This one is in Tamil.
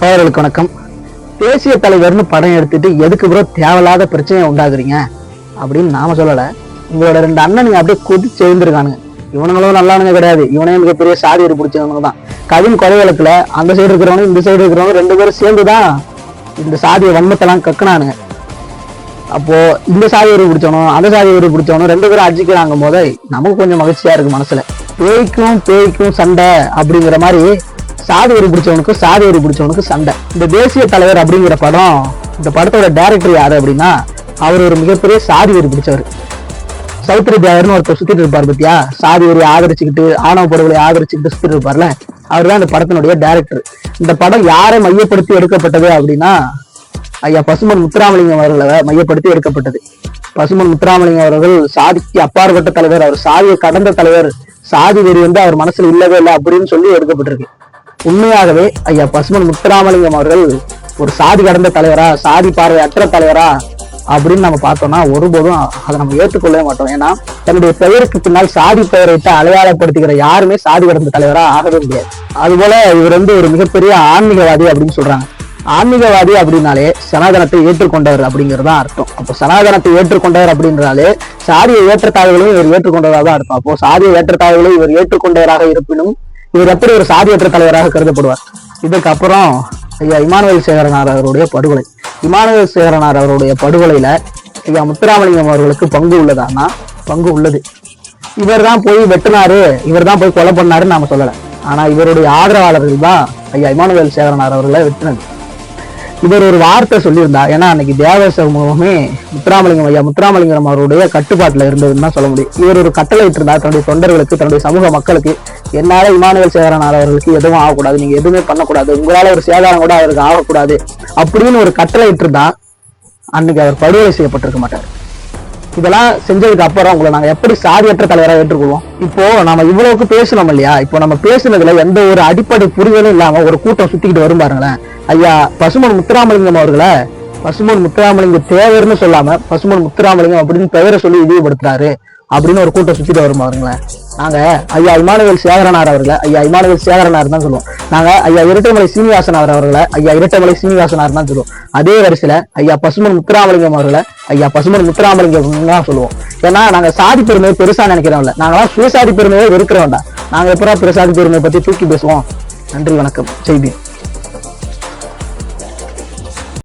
தோழர்களுக்கு வணக்கம். தேசிய தலைவர்னு படம் எடுத்துட்டு எதுக்கு ப்ரோ தேவையில்லாத பிரச்சனையை உண்டாக்குறீங்க? அப்படின்னு நாம சொல்லல. உங்களோட ரெண்டு அண்ணனுங்க அப்படியே கொதிச்சு எழுந்திருக்கானுங்க. இவனுங்களும் நல்லானுங்க கிடையாது. இவனே மிகப்பெரிய சாதி ஒரு பிடிச்சவங்க தான். கவின் கொலை வழக்குல அந்த சைடு இருக்கிறவங்க இந்த சைடு இருக்கிறவங்க ரெண்டு பேரும் சேர்ந்து தான் இந்த சாதியை வன்மத்தெல்லாம் கக்குனானுங்க. அப்போ இந்த சாதி ஒரு பிடிச்சவனும் அந்த சாதி ஒரு பிடிச்சவனும் ரெண்டு பேரும் அடிச்சுக்கிறாங்க போது நமக்கு கொஞ்சம் மகிழ்ச்சியா இருக்கு மனசுல. பேய்க்கும் பேய்க்கும் சண்டை அப்படிங்கிற மாதிரி சாதி வரி பிடிச்சவனுக்கு சாதி வரி பிடிச்சவனுக்கு சண்டை. இந்த தேசிய தலைவர் அப்படிங்கிற படம் இந்த படத்தோட டைரக்டர் யாரு அப்படின்னா அவர் ஒரு மிகப்பெரிய சாதி வரி பிடிச்சவர். சௌத்ரி தேவர்னு ஒருத்தர் சுத்திட்டு இருப்பார் பத்தியா? சாதி வரி ஆதரிச்சுக்கிட்டு ஆணவ படுகொலை ஆதரிச்சுக்கிட்டு சுத்திட்டு இருப்பார்ல? அவர் தான் இந்த படத்தினுடைய டைரக்டர் இந்த படம் யாரை மையப்படுத்தி எடுக்கப்பட்டது அப்படின்னா ஐயா பசுமன் முத்துராமலிங்கம் அவர்களை மையப்படுத்தி எடுக்கப்பட்டது. பசுமன் முத்துராமலிங்கம் அவர்கள் சாதிக்கு அப்பாற்பட்ட தலைவர். அவர் சாதியை கடந்த தலைவர். சாதி வெறி வந்து அவர் மனசுல இல்லவே இல்லை அப்படின்னு சொல்லி எடுக்கப்பட்டிருக்கு. உண்மையாகவே ஐயா பசுமன் முத்துராமலிங்கம் அவர்கள் ஒரு சாதி கடந்த தலைவரா சாதி பார்வை அற்ற தலைவரா அப்படின்னு நம்ம பார்த்தோம்னா ஒருபோதும் அதை நம்ம ஏற்றுக்கொள்ளவே மாட்டோம். ஏன்னா தன்னுடைய பெயருக்கு பின்னால் சாதி பெயரைட்டு அடையாளப்படுத்துகிற யாருமே சாதி கடந்த தலைவரா ஆகவே முடியாது. அதுபோல இவர் வந்து ஒரு மிகப்பெரிய ஆன்மீகவாதி அப்படின்னு சொல்றாங்க. ஆன்மீகவாதி அப்படின்னாலே சனாதனத்தை ஏற்றுக்கொண்டவர் அப்படிங்கிறது தான் அர்த்தம். அப்போ சனாதனத்தை ஏற்றுக்கொண்டவர் அப்படின்றாலே சாதிய ஏற்றத்தாழ்வுகளும் இவர் ஏற்றுக்கொண்டதாக தான் அர்த்தம். அப்போ சாதிய ஏற்றத்தாழ்வுகளை இவர் ஏற்றுக்கொண்டவராக இருப்பினும் இவர் எப்படி ஒரு சாதியற்ற தலைவராக கருதப்படுவார்? இதுக்கு அப்புறம் ஐயா இமானுவேல் சேகரனார் அவருடைய படுகொலை. இமானுவேல் சேகரனார் அவருடைய படுகொலையில ஐயா முத்துராமலிங்கம் அவர்களுக்கு பங்கு உள்ளதான்னா பங்கு உள்ளது. இவர் தான் போய் வெட்டினாரு இவர் தான் போய் கொலை பண்ணாருன்னு நாம சொல்லலை. ஆனா இவருடைய ஆதரவாளர்கள் தான் ஐயா இமானுவேல் சேகரனார் அவர்களை வெட்டினது. இவர் ஒரு வார்த்தை சொல்லியிருந்தா ஏன்னா அன்னைக்கு தேவ சமூகமே முத்துராமலிங்கம் ஐயா முத்துராமலிங்கம் அவருடைய கட்டுப்பாட்டுல இருந்ததுன்னு தான் சொல்ல முடியும். இவர் ஒரு கட்டளை இருந்தா தன்னுடைய தொண்டர்களுக்கு தன்னுடைய சமூக மக்களுக்கு என்னால இமானுவல் சேகரனார் அவர்களுக்கு எதுவும் ஆகக்கூடாது. நீங்க எதுவுமே பண்ணக்கூடாது. உங்களால ஒரு சேதாரம் கூட அவருக்கு ஆகக்கூடாது. அப்படின்னு ஒரு கட்டளை இருந்தா அன்னைக்கு அவர் படுகொலை செய்யப்பட்டிருக்க மாட்டார். இதெல்லாம் செஞ்சதுக்கு அப்புறம் உங்களை நாங்க எப்படி சாதியற்ற தலைவராக ஏற்றுக்கொள்வோம்? இப்போ நம்ம இவ்வளவுக்கு பேசணும் இல்லையா? இப்போ நம்ம பேசுனதுல எந்த ஒரு அடிப்படை புரிதலும் இல்லாம ஒரு கூட்டம் சுத்திக்கிட்டு வரும் பாருங்களேன். ஐயா பசுமன் முத்துராமலிங்கம் அவர்களை பசுமன் முத்துராமலிங்க தேவர்னு சொல்லாம பசுமன் முத்துராமலிங்கம் அப்படின்னு பெயரை சொல்லி இழிவுபடுத்துறாரு அப்படின்னு ஒரு கூட்டம் சுத்திட்டு வரும் பாருங்களேன். நாங்க ஐயா இமானுவேல் சேகரனார் அவர்களை ஐயா இமானுவேல் சேகரனார் தான் சொல்லுவோம். நாங்க ஐயா இரட்டைமலை சீனிவாசனார் அவர்களை ஐயா இரட்டைமலை சீனிவாசனார் தான் சொல்லுவோம். அதே வரிசையில ஐயா பசுமன் முத்துராமலிங்கம் அவர்களை ஐயா பசுமன் முத்துராமலிங்கம் தான் சொல்லுவோம். ஏன்னா நாங்க சாதி பெருமையை பெருசா நினைக்கிறோம்ல. நாங்களாம் சுயசாதி பெருமையை வெறுக்கிறோம்டா. நாங்க எப்படா பெருசாதி பெருமையை பத்தி தூக்கி பேசுவோம்? நன்றி வணக்கம். செய்தி